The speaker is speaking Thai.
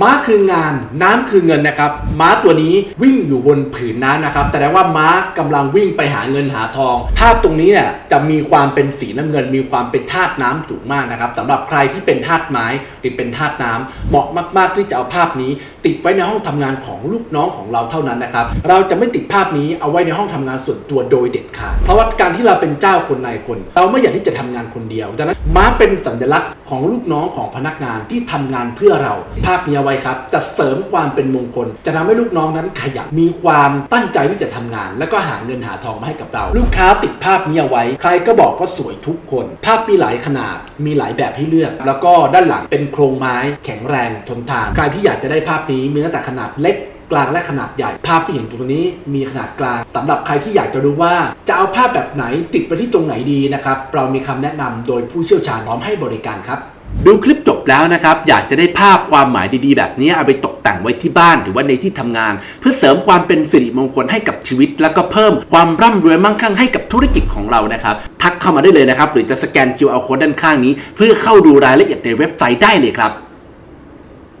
ม้าคืองานน้ำคือเงินนะครับ ม้าตัวนี้วิ่งอยู่บนผืนน้ำนะครับแต่ว่าม้ากำลังวิ่งไปหาเงินหาทอง ภาพตรงนี้เนี่ยจะมีความเป็นสีน้ำเงิน มีความเป็นธาตุน้ำสูงมากนะครับสำหรับใครที่เป็นธาตุไม้หรือเป็นธาตุน้ำเหมาะมาก ๆ ที่จะเอาภาพนี้ ติดไว้ในห้องทำงานของลูกน้องของเราเท่านั้นนะครับเราจะไม่ติดภาพนี้เอาไว้ในห้องทำงานส่วนตัวโดยเด็ดขาดเพราะว่าการที่เราเป็นเจ้าคนนายคน เราไม่อยากที่จะทำงานคนเดียวดังนั้นม้าเป็นสัญลักษณ์ของลูกน้องของพนักงานที่ทำงานเพื่อเราภาพนี้เอาไว้ครับ จะเสริมความเป็นมงคล จะทำให้ลูกน้องนั้นขยันมีความตั้งใจที่จะทำงาน แล้วก็หาเงินหาทองมาให้กับเรา ลูกค้าติดภาพนี้เอาไว้ ใครก็บอกว่าสวยทุกคน ภาพมีหลายขนาด มีหลายแบบให้เลือก แล้วก็ด้านหลังเป็นโครงไม้ แข็งแรงทนทาน ใครที่อยากจะได้ภาพนี้มีตั้งแต่ขนาดเล็กกลางและขนาดใหญ่ ภาพที่เห็นตรงนี้มีขนาดกลางสำหรับใครที่อยากจะรู้ว่าจะเอาภาพแบบไหนติดไปที่ตรงไหนดีนะครับ เรามีคำแนะนำโดยผู้เชี่ยวชาญพร้อมให้บริการครับ ดูคลิป แล้วนะครับอยากจะได้ภาพความหมายดีๆ แบบนี้เอาไปตกแต่งไว้ที่บ้านหรือว่าในที่ทำงาน เพื่อเสริมความเป็นสิริมงคลให้กับชีวิต แล้วก็เพิ่มความร่ำรวยมั่งคั่งให้กับธุรกิจของเรานะครับทักเข้ามาได้เลยนะครับหรือจะสแกน QR code ด้านข้างนี้ เพื่อเข้าดูรายละเอียดในเว็บไซต์ได้เลยครับ